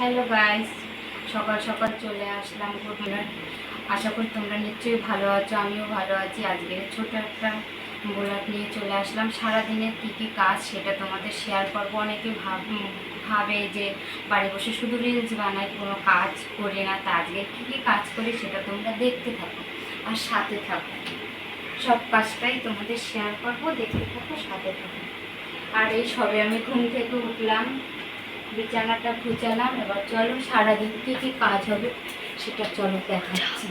Hello guys, সকাল সকাল চলে আসলাম তোমরা আশা করি তোমরা নিশ্চয়ই ভালো আছো, আমিও ভালো আছি। আজকে ছোট একটা ব্লগ নিয়ে চলে আসলাম। সারাদিনের কী কী কাজ সেটা তোমাদের শেয়ার করব। অনেকে ভাব ভাবে যে বাড়ি বসে শুধু রিলস বানাই, কোনো কাজ করি না। তা আজকে কী কী কাজ করি সেটা তোমরা দেখতে থাকো আর সাথে থাকো। সব কাজটাই তোমাদের শেয়ার করব, দেখতে থাকো, সাথে থাকো। আর এই সবে আমি ঘুম থেকে উঠলাম বিছানাটা গুছালাম, এবার চলো সারাদিন কী কী কাজ হবে সেটা চলো দেখাচ্ছি।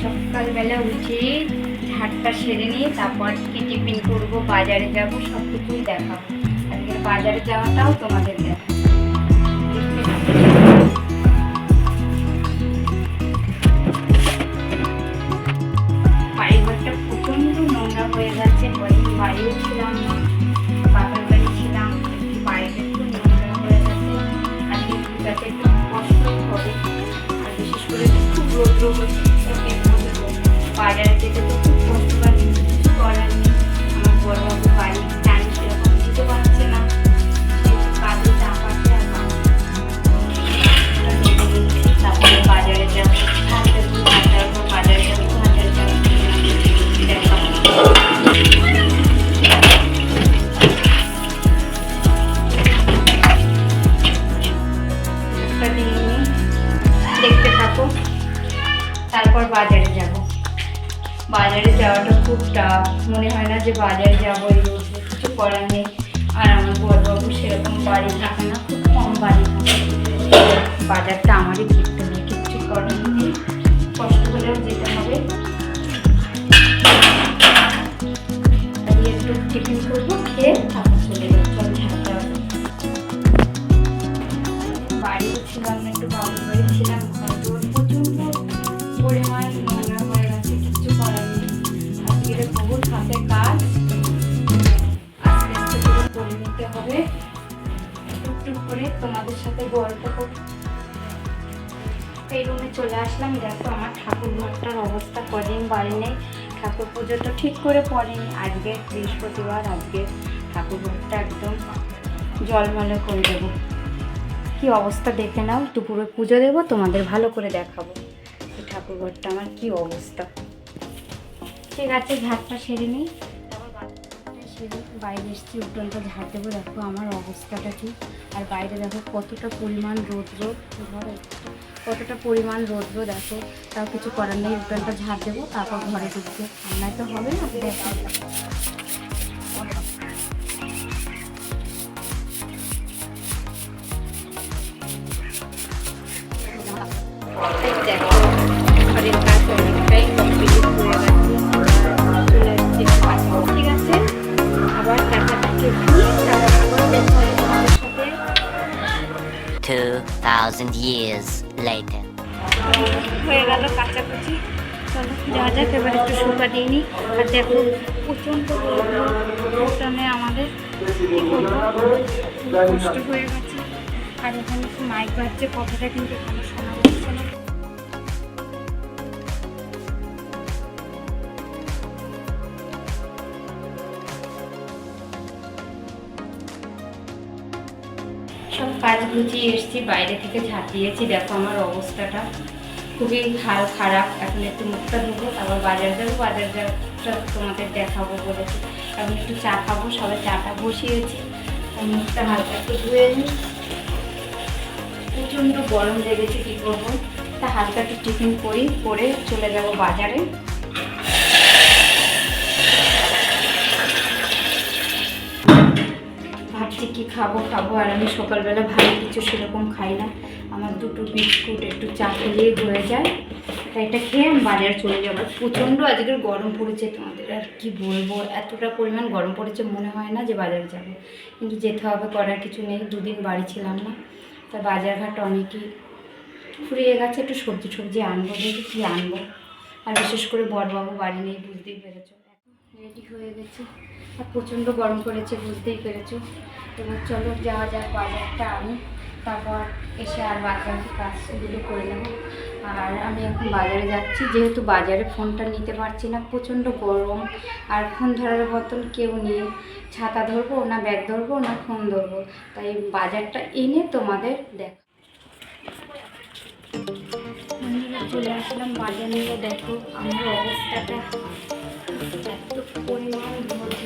সকালবেলা উঠে ঝাড়টা সেরে নিয়ে তারপর কি টিফিন করব, বাজারে যাব, সব কিছুই দেখাবো। আজকে বাজারে যাওয়াটাও তোমাদের দেখাবো। সেরকম বাড়ি থাকে না, খুব কম বাড়ি থাকে। বাজারটা আমারই ফিরতে হবে কিচ্ছু করার কষ্ট হলেও যেতে হবে। একটু টিফিন করব, খেয়ে তারপর চলে ছিলাম না একটু বাবুর বাড়ি ছিলাম প্রচণ্ড হয়ে কাজ। করে হবে। টুকটুক করে তোমাদের সাথে গল্প করতে। এই রুমে চলে আসলাম। দেখো আমার ঠাকুর ঘরটার অবস্থা কদিন বাড়ি নেই। ঠাকুর পুজোটা ঠিক করে পড়েনি। আজকে বৃহস্পতিবার, আজকে ঠাকুর ঘরটা একদম জলমলে করে দেবো। কি অবস্থা দেখে নাও। দুপুরে পুজো দেবো, তোমাদের ভালো করে দেখাবো। ঠাকুর ঘরটা আমার কি অবস্থা। ঠিক আছে ঝাড়টা সেরে নিই। বাইরে এসেছি উঠোনটা ঝাড় দেবো, দেখো আমার অবস্থাটা কি। আর বাইরে দেখো কতটা পরিমাণ রৌদ্র, ঘরে কতটা পরিমাণ রৌদ্র দেখো, তাও কিছু করার নেই উঠোনটা ঝাড় দেবো, তারপর ঘরে ঢুকবো। রান্নায় তো হবে না, দেখো। 2,000 years later. হয়ে গেল কাছাকাছি চলো যাওয়া যাক এবার একটু সুপা দিয়ে নিই। আর দেখো প্রচণ্ড ওখানে আমাদের কষ্ট হয়ে গেছে। আর এখানে একটু মাইক বাজছে কথাটা কিন্তু কাজ গুছিয়ে এসেছি, বাইরে থেকে ঝাঁট দিয়েছি দেখো আমার অবস্থাটা খুবই হাল খারাপ। এখন একটু মুখটা ধুবো, তারপর বাজার যাব। বাজার যাওয়াটা তোমাদের দেখাবো বলেছি এখন একটু চা খাব সবাই চাটা বসিয়েছি। মুখটা হালকা একটু ধুয়ে নিই। প্রচণ্ড গরম লেগেছে, কী করব? তা হালকা একটু টিফিন করি, করে চলে যাব বাজারে। কি খাব খাব। আর আমি সকালবেলা ভালো কিছু সেরকম খাই না। আমার দুটো বিস্কুট, একটু চা খেলেই হয়ে যায়। তাই এটা খেয়ে আমি বাজারে চলে যাব। প্রচণ্ড আজকের গরম পড়েছে তোমাদের, আর কি বলব? এতটা পরিমাণ গরম পড়েছে, মনে হয় না যে বাজারে যাব। কিন্তু যেতে হবে, করার কিছু নেই। দুদিন বাড়ি ছিলাম না। তা বাজারঘাট অনেকই ফুরিয়ে গেছে, একটু সবজি টবজি আনব, দেখি কী আনব। আর বিশেষ করে বড়বাবু বাড়ি নেই, বুঝতেই পেরেছ। রেডি হয়ে গেছে। আর প্রচণ্ড গরম পড়েছে, বুঝতেই পেরেছ। এবার চলো, যাওয়া যাক বাজারটা আমি। তারপর এসে আর বাকি কাজগুলো করে নেব। আর আমি এখন বাজারে যাচ্ছি। যেহেতু বাজারে ফোনটা নিতে পারছি না, প্রচণ্ড গরম। আর ফোন ধরার মতন কেউ নেই। ছাতা ধরবো না ব্যাগ ধরবো না ফোন ধরবো? তাই বাজারটা এনে তোমাদের দেখ চলে আসলাম বাজার নিয়ে। দেখো, আমার অবস্থাটা। এত পরিমাণ ধৈর্য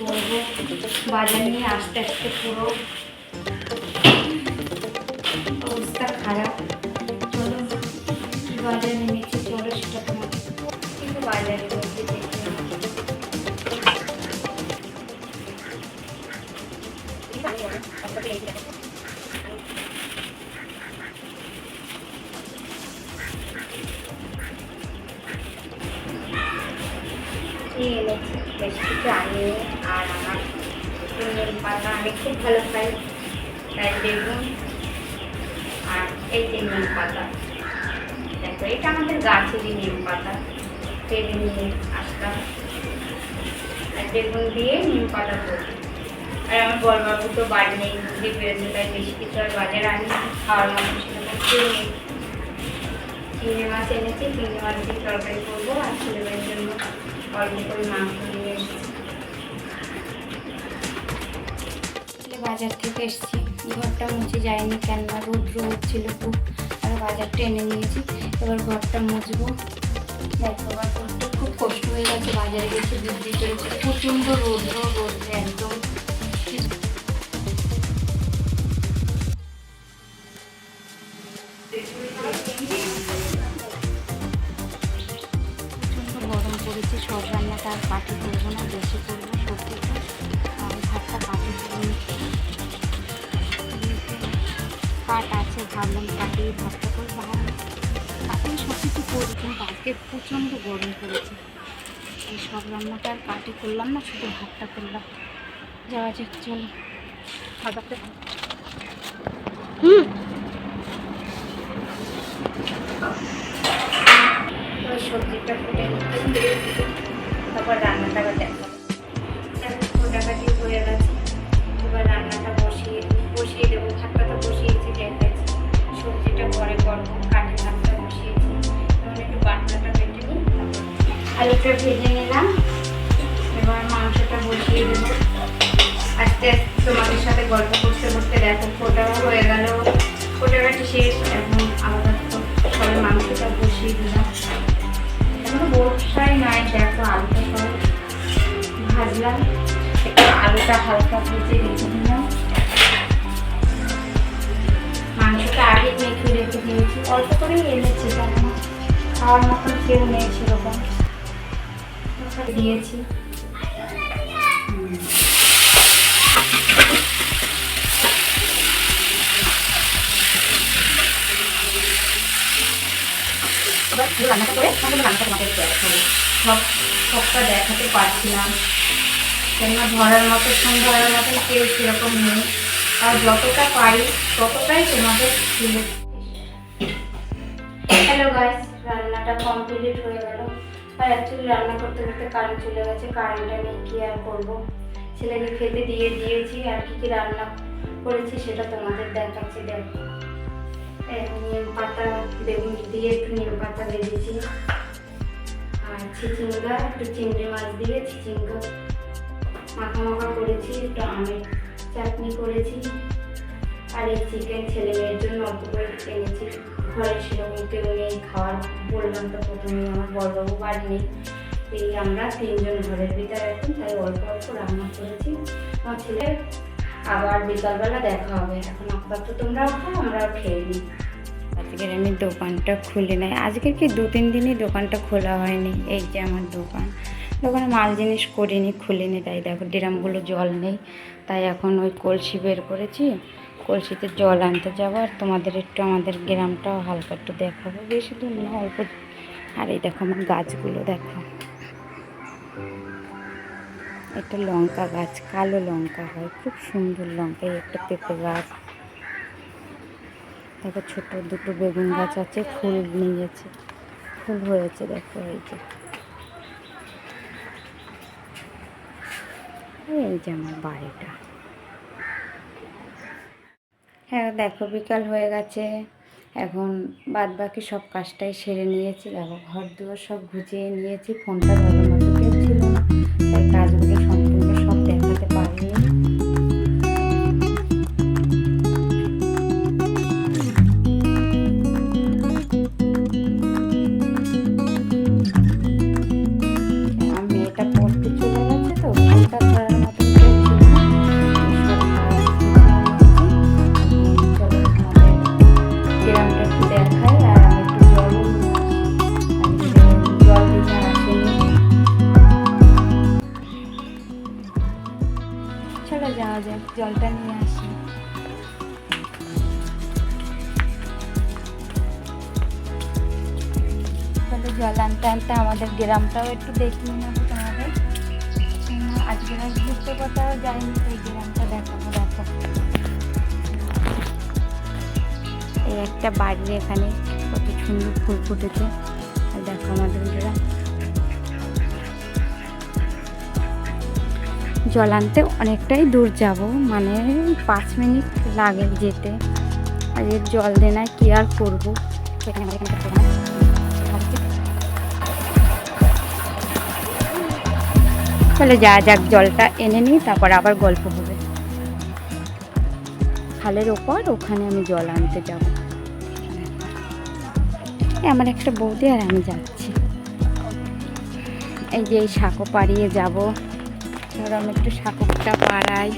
বলব বাজার নিয়ে আস্তে আস্তে পুরো অবস্থা খারাপ। চলো, বাজার নেমেছি, চলো সেটা তোমাকে। কিন্তু বাজারে কিছু আনি আর আমার নিম পাতা আমি খুব ভালো খাই তাই বেগুন আর এই যে নিম পাতা দেখো এটা আমাদের গাছেরই নিম পাতা পেরে নিয়ে আসলাম আর বেগুন দিয়ে নিম পাতা করি আর আমার বড়বাবু তো বাড়ি নেই বুঝতে পেরেছে তাই বেশি কিছু আর বাজারে আনি খাওয়ার মতো সেরকম কেউ নেই চিংড়ি মাছ এনেছি চিংড়ি মাছ দিয়ে তরকারি করব আর ছেলেমেয়ের জন্য বাজার থেকে এসেছি। ঘরটা মুছে যায়নি কেননা রৌদ্র হচ্ছিল খুব। আর বাজারটা এনে নিয়েছি। এবার ঘরটা মুছবো। দেখো খুব কষ্ট হয়ে গেছে। বাজারে গেছে বৃদ্ধি চলেছে প্রচণ্ড রৌদ্র, রৌদ্রে একদম। ভাবলাম কাটিয়ে ভাতটা করে ভাত কাটিয়ে সব কিছু করি, কিন্তু আজকে প্রচণ্ড গরম পড়েছে। এই সব রান্নাটা আর কাটি করলাম না, শুধু ভাতটা করলাম। যাওয়া যাক, চলো। খাবারটা হুম। সবজিটা ফুটে তারপর রান্নাটা আবার আলুটা ভেজে নিলাম। এবার মাংসটা বসিয়ে দেবো। আস্তে আস্তে তোমাদের সাথে গল্প করতে করতে দেখো, ফোটাও হয়ে গেল। ফোটাকাটি শেষ? এখন আলাদা সবাই মাংসটা বসিয়ে দিলাম। এখন বসাই নয় দেখো আলুটা সব ভাজলাম। একটু আলুটা হালকা ভেজে রেখে দিলাম। মাংসটা আগে মেখে রেখে দিয়েছি। অল্প করেই এনেছি কেন খাওয়ার মতন কেউ নেই সেরকম। দিয়েছি। রান্নাটা দেখাতে পারছি কেননা ধরার মতো ধরার মতন কেউ সেরকম নেই। আর যতটা পারি, ততটাই তোমাদের রান্নাটা কমপ্লিট হয়ে গেল। আর অ্যাকচুয়ালি রান্না করতে করতে কারেন্ট চলে গেছে কারেন্টটা নেই কি আর করব? ছেলেকে খেতে দিয়ে দিয়েছি, আর কি কি রান্না করেছি সেটা তোমাদের দেখাচ্ছি, দেখো। নিম পাতা, বেগুন দিয়ে একটু নিম পাতা ভেজেছি। আর চিচিঙ্গা একটু চিংড়ি মাছ দিয়ে চিচিঙ্গা মাখা মাখা করেছি, একটু আমের চাটনি করেছি। আর এই চিকেন ছেলে মেয়ের জন্য অল্প করে এনেছি। ঘরে সেরকম কেউ নেই খাওয়ার বললাম তো প্রথমে আমার বড়বাবু বাড়ি নেই। এই আমরা তিনজন ঘরের ভিতরে এখন তাই অল্প অল্প রান্না করেছি। আমার ছেলে আবার বিকালবেলা দেখা হবে। এখন আপাতত তোমরাও খাও, আমরাও খেয়ে নিই। আজকের আমি দোকানটা খুলে নাই। আজকে কি দু তিন দিনই দোকানটা খোলা হয়নি? এই যে আমার দোকান। দোকানে মাল জিনিস করিনি, খুলিনি। তাই দেখো, ড্রামগুলো জল নেই। তাই এখন ওই কলসি বের করেছি। কলসিতে জল আনতে যাব আর তোমাদের একটু আমাদের গ্রামটাও হালকা একটু দেখাবো। বেশি দূর না, অল্প আর এই দেখো আমার গাছগুলো, দেখো। একটা লঙ্কা গাছ, কালো লঙ্কা হয়, খুব সুন্দর লঙ্কা একটা পেঁপে গাছ। দেখো ছোট দুটো বেগুন গাছ আছে, ফুল নিয়েছে, ফুল হয়েছে, দেখো এই যে। এই যে আমার বাড়িটা। হ্যাঁ দেখো বিকাল হয়ে গেছে। এখন বাদ বাকি সব কাজটাই সেরে নিয়েছি। দেখো ঘর দুয়ার সব গুছিয়ে নিয়েছি, ফোনটা ভালো মতো ছিল না, তাই কাজগুলো গ্রামটাও একটু দেখিয়ে নেব তোমাদের। আজকে আর ঘুরতে কোথাও যাইনি এই গ্রামটা দেখাবো, দেখো। এই একটা বাড়ি এখানে, কত সুন্দর ফুল ফুটেছে। আর দেখো আমাদের গ্রাম জল আনতে অনেকটাই দূর যাব মানে পাঁচ মিনিট লাগে যেতে। আর এর জল দেনায় কি আর করব? সেখানে চলে যা যাক, জলটা এনে নিই, তারপর আবার গল্প হবে। খালের ওপর, ওখানে আমি জল আনতে যাব। আমার একটা বৌদি আর আমি যাচ্ছি। এই যে এই সাঁকো পাড়িয়ে যাব। ধরো আমি একটু সাঁকোটা পাড়াই।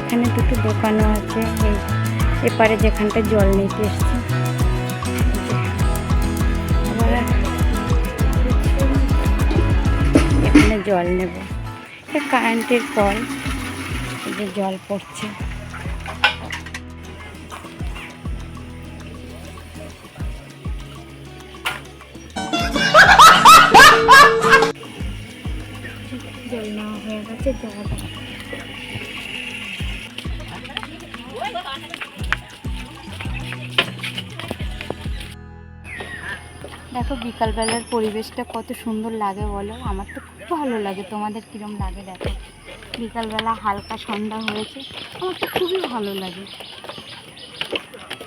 এখানে দুটো দোকানও আছে। এই এপারে যেখানটা জল নিতে এসছে। এখানে জল নেব। কারেন্টের কল যে জল পড়ছে। জল হয়ে গেছে যাওয়া দেখো বিকালবেলার পরিবেশটা কত সুন্দর লাগে বলো। আমার তো খুব ভালো লাগে তোমাদের কীরম লাগে দেখো। বিকালবেলা হালকা সন্ধ্যা হয়েছে, আমার তো খুবই ভালো লাগে।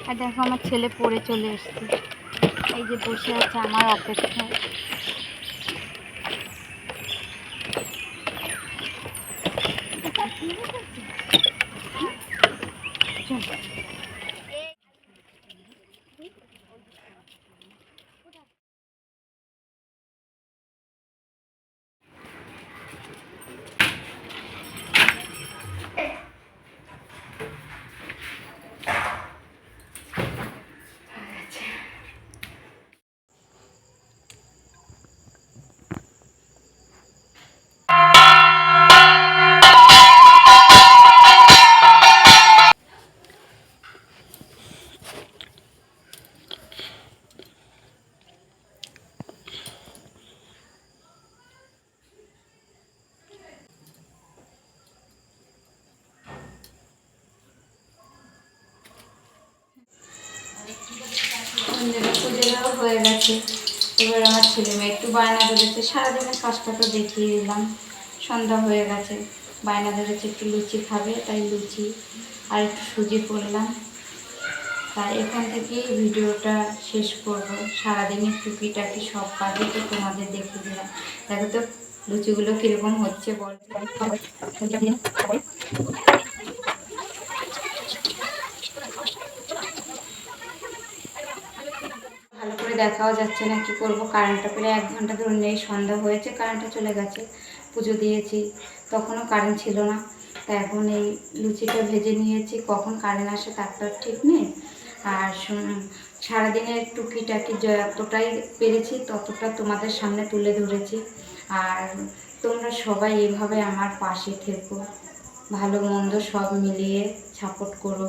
আর দেখো আমার ছেলে পড়ে চলে এসছে। এই যে বসে আছে আমার অপেক্ষায়। সন্ধ্যেটা পুজো দেওয়া হয়ে গেছে। এবার আমার ছেলে মেয়ে একটু বায়না ধরেছে। সারাদিনের কাজটা তো দেখিয়ে দিলাম। সন্ধ্যা হয়ে গেছে। বায়না ধরেছে, একটু লুচি খাবে, তাই লুচি আর একটু সুজি করলাম। তাই এখান থেকেই ভিডিওটা শেষ করব। সারাদিনের টুকিটাকি সব কাজে তো তোমাদের দেখিয়ে দিলাম। দেখো তো, লুচিগুলো কীরকম হচ্ছে বল ভালো করে দেখাও যাচ্ছে না, কি করব? কারেন্টটা প্রায় এক ঘণ্টা ধরে নেই, সন্ধ্যা হয়েছে কারেন্টটা চলে গেছে, পুজো দিয়েছি। তখনও কারেন্ট ছিল না। তা এখন এই লুচিটা ভেজে নিয়েছি, কখন কারেন্ট আসে তার তো ঠিক নেই। আর সারাদিনের টুকিটাকি যতটাই পেরেছি, ততটা তোমাদের সামনে তুলে ধরেছি। আর তোমরা সবাই এভাবে আমার পাশে থেকো। ভালো মন্দ সব মিলিয়ে সাপোর্ট করো।